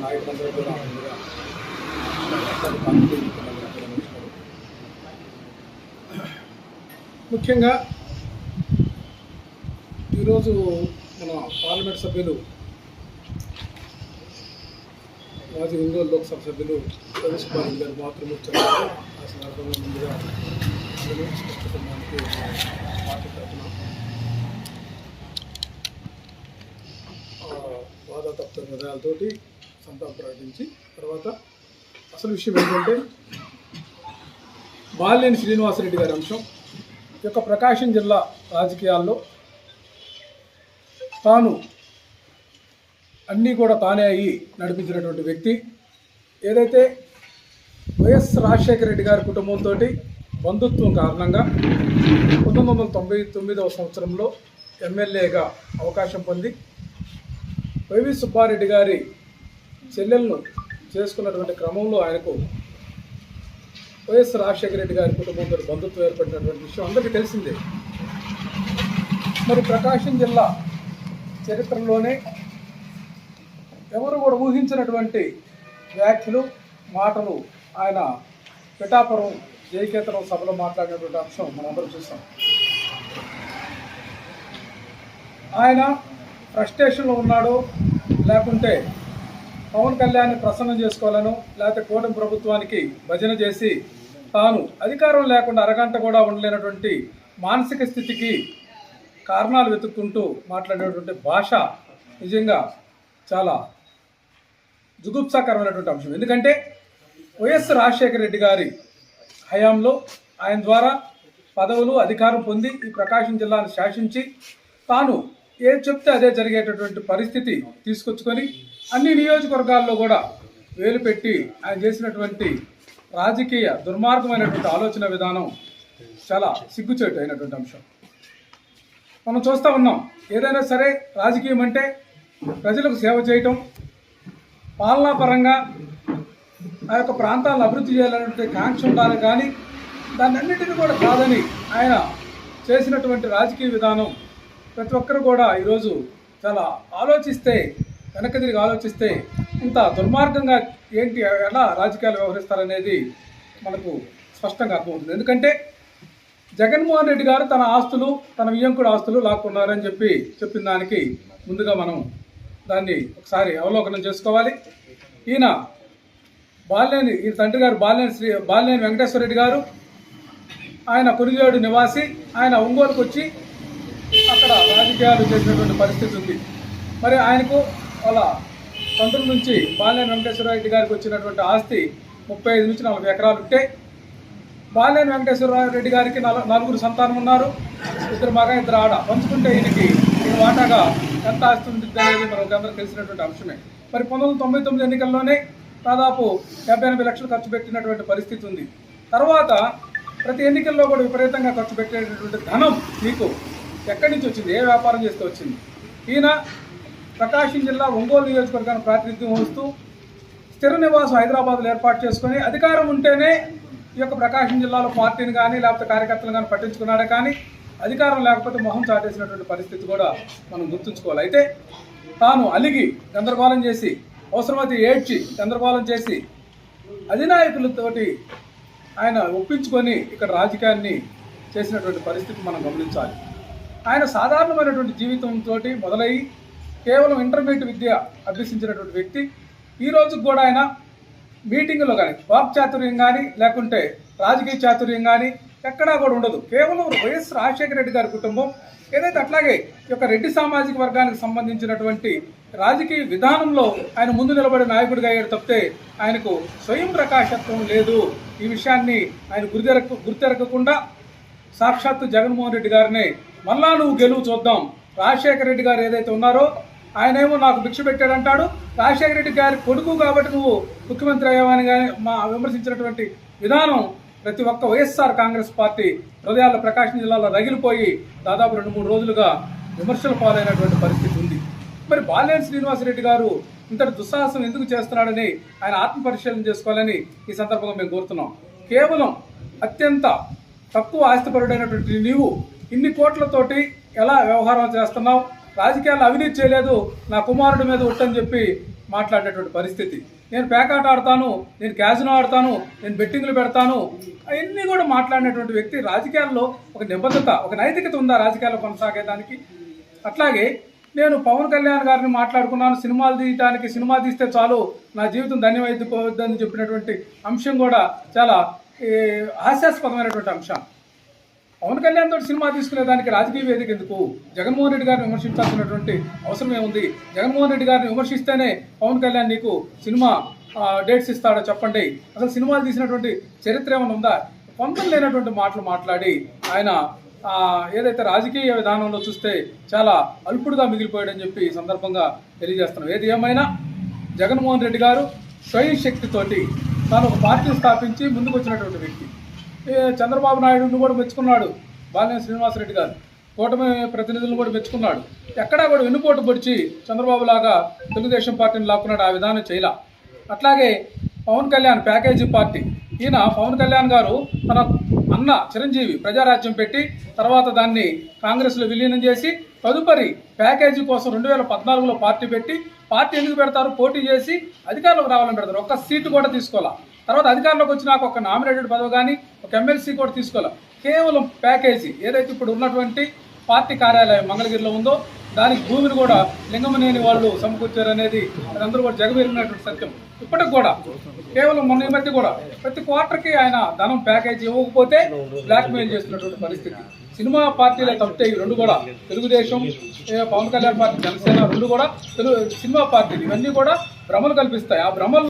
నాయకులందరూ కూడా ముందుగా ముఖ్యంగా ఈరోజు మన పార్లమెంట్ సభ్యులు మాజీ ఒంగోలు లోక్సభ సభ్యులు రమేష్ కుమార్ గారు మాతృమూర్తి ఆ సందర్భంగా ముందుగా అందరూ కుటుంబానికి పార్టీ తరఫున హృదయాలతోటి సంతాపం ప్రకటించి తర్వాత అసలు విషయం ఏంటంటే బాలినేని శ్రీనివాసరెడ్డి గారి అంశం. యొక్క ప్రకాశం జిల్లా రాజకీయాల్లో తాను అన్నీ కూడా తానే అయ్యి నడిపించినటువంటి వ్యక్తి. ఏదైతే వైఎస్ రాజశేఖర రెడ్డి గారి కుటుంబంతో బంధుత్వం కారణంగా పంతొమ్మిది వందల తొంభై తొమ్మిదవ సంవత్సరంలో ఎమ్మెల్యేగా అవకాశం పొంది వైవి సుబ్బారెడ్డి గారి చెల్లెలను చేసుకున్నటువంటి క్రమంలో ఆయనకు వైఎస్ రాజశేఖర రెడ్డి గారి కుటుంబంతో బంధుత్వం ఏర్పడినటువంటి విషయం అందరికీ తెలిసిందే. మరి ప్రకాశం జిల్లా చరిత్రలోనే ఎవరు కూడా ఊహించినటువంటి వ్యాఖ్యలు మాటలు ఆయన పిఠాపురం జయకేతనం సభలో మాట్లాడినటువంటి అంశం మనందరం చూస్తాం ఆయన ఫ్రస్ట్రేషన్లో ఉన్నాడో లేకుంటే పవన్ కళ్యాణ్ని ప్రసన్నం చేసుకోవాలను లేకపోతే కూటమి ప్రభుత్వానికి భజన చేసి తాను అధికారం లేకుండా అరగంట కూడా ఉండలేనటువంటి మానసిక స్థితికి కారణాలు వెతుక్కుంటూ మాట్లాడేటువంటి భాష నిజంగా చాలా జుగుప్సాకరమైనటువంటి అంశం. ఎందుకంటే వైఎస్ రాజశేఖర రెడ్డి గారి హయాంలో ఆయన ద్వారా పదవులు అధికారం పొంది ఈ ప్రకాశం జిల్లాను శాసించి తాను ఏది చెప్తే అదే జరిగేటటువంటి పరిస్థితి తీసుకొచ్చుకొని అన్ని నియోజకవర్గాల్లో కూడా వేలు పెట్టి ఆయన చేసినటువంటి రాజకీయ దుర్మార్గమైనటువంటి ఆలోచన విధానం చాలా సిగ్గుచేటు అయినటువంటి అంశం. మనం చూస్తూ ఉన్నాం ఏదైనా సరే రాజకీయం అంటే ప్రజలకు సేవ చేయటం పాలనాపరంగా ఆ యొక్క ప్రాంతాలను అభివృద్ధి చేయాలనే కాంక్ష ఉండాలి కానీ దాన్ని కూడా కాదని ఆయన చేసినటువంటి రాజకీయ విధానం ప్రతి ఒక్కరు కూడా ఈరోజు చాలా ఆలోచిస్తే వెనక్కి తిరిగి ఆలోచిస్తే ఇంత దుర్మార్గంగా ఏంటి ఎలా రాజకీయాలు వ్యవహరిస్తారనేది మనకు స్పష్టంగా అర్థమవుతుంది. ఎందుకంటే జగన్మోహన్ రెడ్డి గారు తన ఆస్తులు తన వియంకుడు ఆస్తులు లాక్కున్నారని చెప్పి చెప్పిన దానికి ముందుగా మనం దాన్ని ఒకసారి అవలోకనం చేసుకోవాలి. ఈయన బాలినేని ఈ తండ్రి గారు బాలినేని శ్రీ బాలినేని వెంకటేశ్వర రెడ్డి గారు ఆయన కురిజేడు నివాసి ఆయన ఒంగోలుకు వచ్చి అక్కడ రాజకీయాలు చేసినటువంటి పరిస్థితి ఉంది. మరి ఆయనకు వాళ్ళ తండ్రుల నుంచి బాలినేని వెంకటేశ్వర రెడ్డి గారికి వచ్చినటువంటి ఆస్తి ముప్పై ఐదు నుంచి నలభై ఎకరాలు ఉంటే బాలినేని వెంకటేశ్వర రెడ్డి గారికి నలుగురు సంతానం ఉన్నారు ఇద్దరు మగ ఇద్దరు ఆడ. పంచుకుంటే ఈయనకి ఈయన వాటాగా ఎంత ఆస్తి ఉంటుంది అనేది మనకు అందరూ తెలిసినటువంటి అంశమే. మరి పంతొమ్మిది తొంభై తొమ్మిది ఎన్నికల్లోనే దాదాపు డెబ్బై ఎనభై లక్షలు ఖర్చు పెట్టినటువంటి పరిస్థితి ఉంది. తర్వాత ప్రతి ఎన్నికల్లో కూడా విపరీతంగా ఖర్చు పెట్టేటటువంటి ధనం మీకు ఎక్కడి నుంచి వచ్చింది? ఏ వ్యాపారం చేస్తూ వచ్చింది? ఈయన ప్రకాశం జిల్లా ఒంగోలు నియోజకవర్గాన్ని ప్రాతినిధ్యం వహిస్తూ స్థిర నివాసం హైదరాబాద్లో ఏర్పాటు చేసుకొని అధికారం ఉంటేనే ఈ యొక్క ప్రకాశం జిల్లాలో పార్టీని కానీ లేకపోతే కార్యకర్తలు కానీ పట్టించుకున్నాడే కానీ అధికారం లేకపోతే మొహం చాటేసినటువంటి పరిస్థితి కూడా మనం గుర్తుంచుకోవాలి. అయితే తాను అలిగి గందరగోళం చేసి అవసరమైతే ఏడ్చి గందరగోళం చేసి అధినాయకులతోటి ఆయన ఒప్పించుకొని ఇక్కడ రాజకీయాన్ని చేసినటువంటి పరిస్థితి మనం గమనించాలి. ఆయన సాధారణమైనటువంటి జీవితంతో మొదలయ్యి కేవలం ఇంటర్మీడియట్ విద్య అభ్యసించినటువంటి వ్యక్తి. ఈ రోజుకు కూడా ఆయన మీటింగులో కానీ వాక్ చాతుర్యం కానీ లేకుంటే రాజకీయ చాతుర్యం కానీ ఎక్కడా కూడా ఉండదు. కేవలం వైఎస్ రాజశేఖర రెడ్డి గారి కుటుంబం ఏదైతే అట్లాగే ఈ యొక్క రెడ్డి సామాజిక వర్గానికి సంబంధించినటువంటి రాజకీయ విధానంలో ఆయన ముందు నిలబడే నాయకుడిగా అయ్యాడు తప్పితే ఆయనకు స్వయం ప్రకాశత్వం లేదు. ఈ విషయాన్ని ఆయన గురితెరక గుర్తెరగకుండా సాక్షాత్తు జగన్మోహన్ రెడ్డి గారిని మళ్ళా నువ్వు గెలువు చూద్దాం. రాజశేఖర రెడ్డి గారు ఏదైతే ఉన్నారో ఆయనేమో నాకు భిక్ష పెట్టాడంటాడు. రాజశేఖర రెడ్డి గారి కొడుకు కాబట్టి నువ్వు ముఖ్యమంత్రి అయ్యావని కానీ మా విమర్శించినటువంటి విధానం ప్రతి ఒక్క వైఎస్ఆర్ కాంగ్రెస్ పార్టీ హృదయాల్లో ప్రకాశం జిల్లాలో రగిలిపోయి దాదాపు రెండు మూడు రోజులుగా విమర్శల పాలైనటువంటి పరిస్థితి ఉంది. మరి బాలినేని శ్రీనివాసరెడ్డి గారు ఇంతటి దుస్సాహసం ఎందుకు చేస్తున్నాడని ఆయన ఆత్మపరిశీలన చేసుకోవాలని ఈ సందర్భంగా మేము కోరుతున్నాం. కేవలం అత్యంత తక్కువ ఆస్తిపరుడైనటువంటి నీవు ఇన్ని కోట్లతోటి ఎలా వ్యవహారం చేస్తున్నావు? రాజకీయాల్లో అవినీతి చేయలేదు నా కుమారుడి మీద ఒట్టని చెప్పి మాట్లాడేటువంటి పరిస్థితి. నేను పేకాట ఆడతాను నేను క్యాజినో ఆడతాను నేను బెట్టింగ్లు పెడతాను అవన్నీ కూడా మాట్లాడినటువంటి వ్యక్తి రాజకీయాల్లో ఒక నిబద్ధత ఒక నైతికత ఉందా రాజకీయాల్లో కొనసాగేదానికి? అట్లాగే నేను పవన్ కళ్యాణ్ గారిని మాట్లాడుకున్నాను సినిమాలు తీయటానికి సినిమా తీస్తే చాలు నా జీవితం ధన్యమైపోద్దని చెప్పినటువంటి అంశం కూడా చాలా హాస్యాస్పదమైనటువంటి అంశం. పవన్ కళ్యాణ్ తోటి సినిమా తీసుకునే దానికి రాజకీయ వేదిక ఎందుకు? జగన్మోహన్ రెడ్డి గారిని విమర్శించాల్సినటువంటి అవసరం ఏముంది? జగన్మోహన్ రెడ్డి గారిని విమర్శిస్తేనే పవన్ కళ్యాణ్ నీకు సినిమా డేట్స్ ఇస్తాడో చెప్పండి. అసలు సినిమాలు తీసినటువంటి చరిత్ర ఏమైనా ఉందా? పొంతం లేనటువంటి మాటలు మాట్లాడి ఆయన ఏదైతే రాజకీయ విధానంలో చూస్తే చాలా అల్పుడుగా మిగిలిపోయాడని చెప్పి ఈ సందర్భంగా తెలియజేస్తున్నాం. ఏది ఏమైనా? జగన్మోహన్ రెడ్డి గారు స్వయం శక్తితోటి తాను ఒక పార్టీ స్థాపించి ముందుకు వచ్చినటువంటి వ్యక్తి. చంద్రబాబు నాయుడును కూడా మెచ్చుకున్నాడు బాలినేని శ్రీనివాసరెడ్డి గారు. కూటమి ప్రతినిధులను కూడా మెచ్చుకున్నాడు. ఎక్కడా కూడా వెన్నుపోటు పొడిచి చంద్రబాబు లాగా తెలుగుదేశం పార్టీని లాక్కున్నాడు ఆ విధానం చేయలా. అట్లాగే పవన్ కళ్యాణ్ ప్యాకేజీ పార్టీ. ఈయన పవన్ కళ్యాణ్ గారు తన అన్న చిరంజీవి ప్రజారాజ్యం పెట్టి తర్వాత దాన్ని కాంగ్రెస్లో విలీనం చేసి తదుపరి ప్యాకేజీ కోసం రెండు వేల పద్నాలుగులో పార్టీ పెట్టి పార్టీ ఎందుకు పెడతారు? పోటీ చేసి అధికారంలోకి రావాలని పెడతారు. ఒక్క సీటు కూడా తీసుకోవాలా? తర్వాత అధికారంలోకి వచ్చినాక ఒక నామినేటెడ్ పదవి కానీ ఒక ఎమ్మెల్సీ కూడా తీసుకోవాలి? కేవలం ప్యాకేజీ. ఏదైతే ఇప్పుడు ఉన్నటువంటి పార్టీ కార్యాలయం మంగళగిరిలో ఉందో దానికి భూమిని కూడా లింగమనేని వాళ్ళు సమకూర్చారనేది అదందరూ కూడా జగమెరిగినటువంటి సత్యం. ఇప్పటికి కూడా కేవలం మొన్న ఈ మధ్య కూడా ప్రతి క్వార్టర్కి ఆయన ధనం ప్యాకేజ్ ఇవ్వకపోతే బ్లాక్మెయిల్ చేస్తున్నటువంటి పరిస్థితి. సినిమా పార్టీల తప్పితే ఈ రెండు కూడా తెలుగుదేశం పవన్ కళ్యాణ్ పార్టీ జనసేన రెండు కూడా తెలుగు సినిమా పార్టీలు ఇవన్నీ కూడా భ్రమలు కల్పిస్తాయి. ఆ భ్రమలు